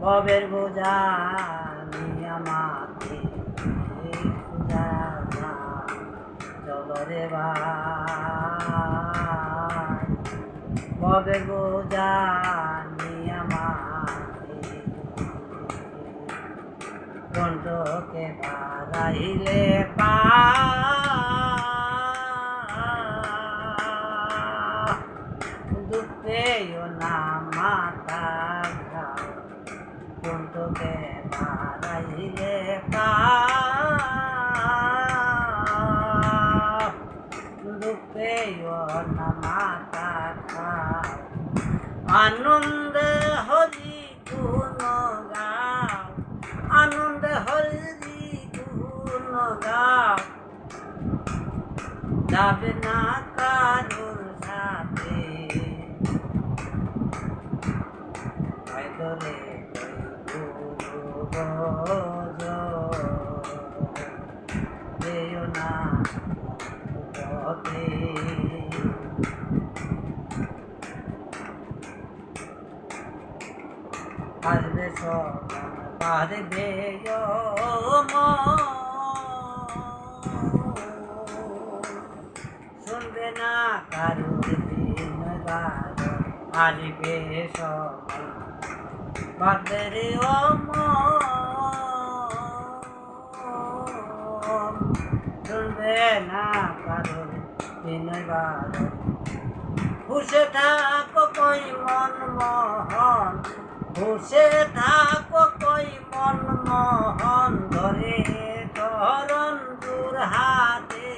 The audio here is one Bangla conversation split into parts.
ভবের বোঝা আমাকে জগরে ভাই। ভবের বোঝা আমাকে কণ্ঠকে বাড়াইলে পা বাড়াইলে পা দুঃখেও মাতা আনন্দ হরি গুণ আনন্দ হরি গুণ গাও যাবে না কারোর সাথে যেও না পথে আসবে সব পারবে শুনবে না কারুর দিন আসবে সব পারবে রে ও শুনবে না কারুর দিন খুশে থাকো কই মন মোহন বসে থাকো কই মন মোহন, ধরে ধরন দূর হাতে।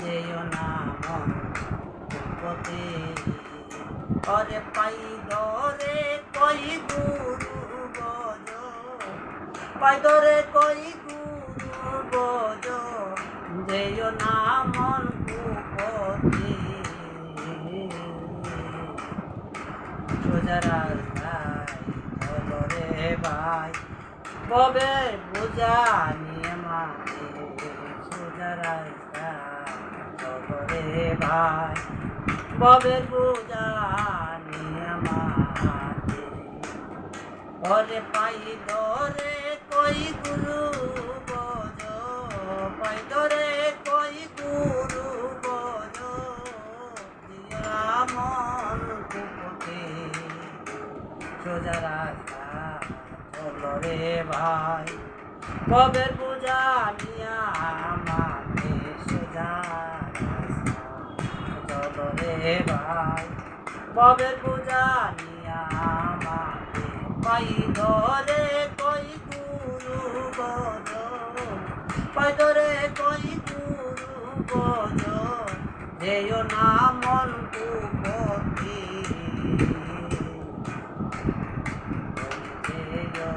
যেও না মন পতি করে পাই ধরে কই গুরু বজ পাই ধরে কই গুরু বজ যেও না মন কুপতি। সোজা রাস্তায় চলো রে ভাই, কবে বোঝা নিয়ে মাকে সোজা রাস্তায় চলো রে ভাই কবে বোঝা নিয়ে মাকে ওরে পাই ধরে কই গুরু বজ পাই ধরে কই গুরু দিয়া মন কুপতে। সোজা রাস্তা চলো রে ভাই। পূজা নিয়া আমাকে সোজা চলো রে ভাই। কবের পূজা নিয়া আমাকে পাই ধরে কই গুরু বজ পাই ধরে কই গুরু বজ যেও না মন কুপতি। যেও